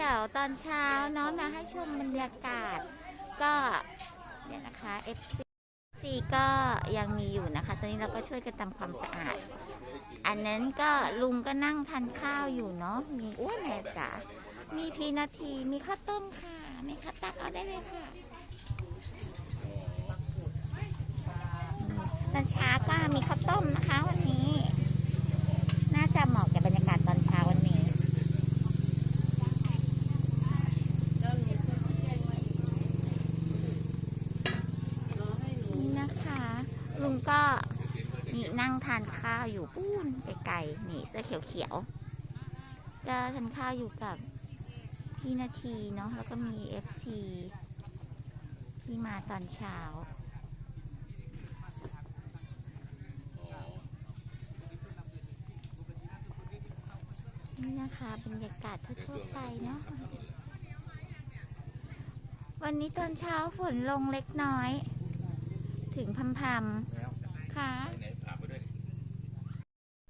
เดี๋ยวตอนเช้าเนาะมาให้ชมบรรยากาศ ก็เนี่ยนะคะ FC ก็ยังมีอยู่นะคะ ตอนนี้เราก็ช่วยกันทำความสะอาด อันนั้นก็ลุงก็นั่งทานข้าวอยู่เนาะมีอ้วนแม่จ๋ามีพีนาทีมีข้าวต้มค่ะมีข้าวตักเอาได้เลยค่ะตอนเช้าก็มีข้าวต้มนะคะวันนี้ น่าจะเหมาะกับบรรยากาศตอนเช้าวันนี้ นะคะ ลุงก็นี่นั่งทานข้าวอยู่ปูนไกลๆนี่เสื้อเขียวๆก็ทานข้าวอยู่กับพี่นาทีเนาะแล้วก็มี FC ที่มาตอนเช้านี่นะคะบรรยากาศทั่วๆไปเนาะวันนี้ตอนเช้าฝนลงเล็กน้อย ถึงพำพำค่ะไหนฝากไปด้วย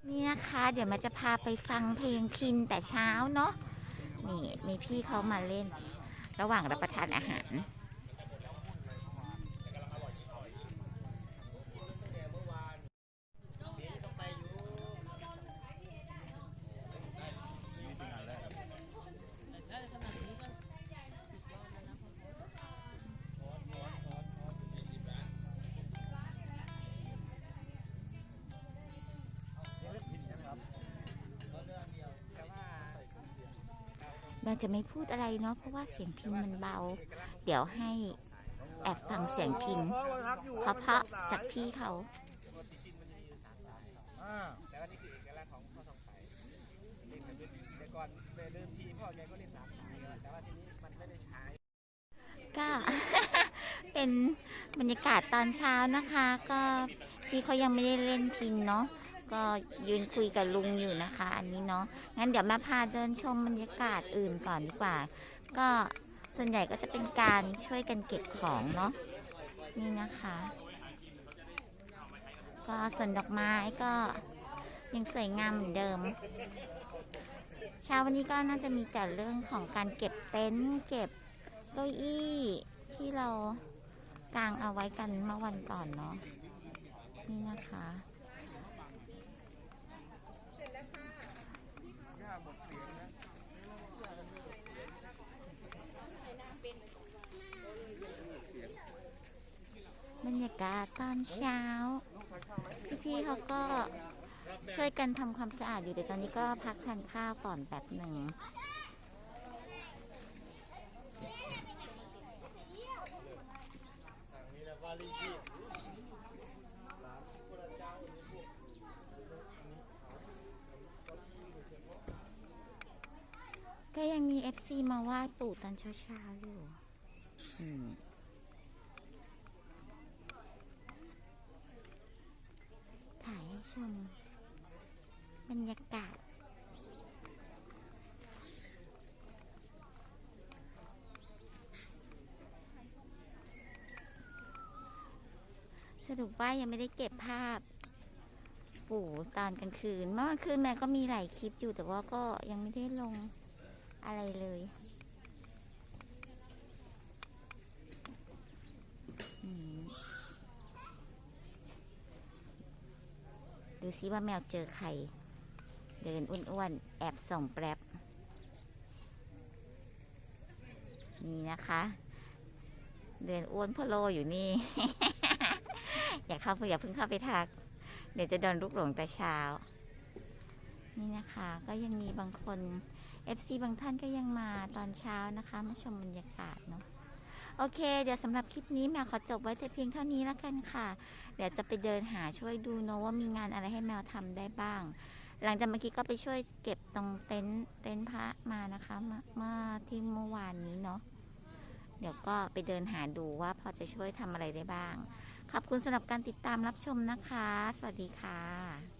นี่นะคะ เดี๋ยวมาจะพาไปฟังเพลงพินแต่เช้าเนาะนี่มีพี่เขามาเล่น ระหว่างรับประทานอาหาร เราจะไม่พูดอะไรเนาะเพราะว่าเสียงพินมันเบา เดี๋ยวให้แอบฟังเสียงพินเพราะๆจากพี่เขาแต่ว่านี่คือเอกลักษณ์ของพ่อทองใสเล่นแบบแต่ก่อนเดิมทีพ่อแกก็เล่นสามสายแต่ว่าทีนี้มันไม่ได้ใช้ก็เป็นบรรยากาศตอนเช้านะคะ ก็พี่เขายังไม่ได้เล่นพินเนาะ ก็ยืนคุยกับลุงอยู่นะคะ อันนี้เนาะงั้นเดี๋ยวมาพาเดินชมบรรยากาศอื่นก่อนดีกว่า ก็ส่วนใหญ่ก็จะเป็นการช่วยกันเก็บของเนาะนี่นะคะ ก็ส่วนดอกไม้ก็ยังสวยงามเหมือนเดิมเช้าวันนี้ก็น่าจะมีแต่เรื่องของการเก็บเต็นท์เก็บเก้าอี้ที่เรากางเอาไว้กันเมื่อวันก่อนเนาะนี่นะคะ บรรยากาศตอนเช้า พี่ๆเขาก็ช่วยกันทำความสะอาดอยู่แต่ตอนนี้ก็พักทานข้าวก่อนแบบหนึ่งก็ยังมี FC มาไหว้ปู่ตอนเช้าๆอยู่ อืมถ่ายให้ ชม บรรยากาศ สรุปว่ายังไม่ได้เก็บภาพ ปู่ตอนกลางคืน เมื่อคืนแม่ก็มีหลายคลิปอยู่แต่ว่าก็ยังไม่ได้ลงอะไรเลยอืม ดูซิว่าแมวเจอใคร เดินอ้วนๆ แอบส่องแปรบนี่นะคะ เดินอ้วนพะโลอยู่นี่ อย่าเข้าอย่าเพิ่งเข้าไปทัก เดี๋ยวจะโดนลูกหลงแต่เช้า นี่นะคะก็ยังมีบางคน FC บางท่านก็ยังมาตอนเช้านะคะ มาชมบรรยากาศเนาะ โอเค เดี๋ยวสำหรับคลิปนี้แมวขอจบไว้แต่เพียงเท่านี้แล้วกันค่ะ เดี๋ยวจะไปเดินหาช่วยดูเนาะว่ามีงานอะไรให้แมวทำได้บ้าง หลังจากเมื่อกี้ก็ไปช่วยเก็บตรงเต็นท์เต็นท์พระมานะคะเมื่อเมื่อที่เมื่อวานนี้เนาะเดี๋ยวก็ไปเดินหาดูว่าพอจะช่วยทำอะไรได้บ้าง ขอบคุณสำหรับการติดตามรับชมนะคะ สวัสดีค่ะ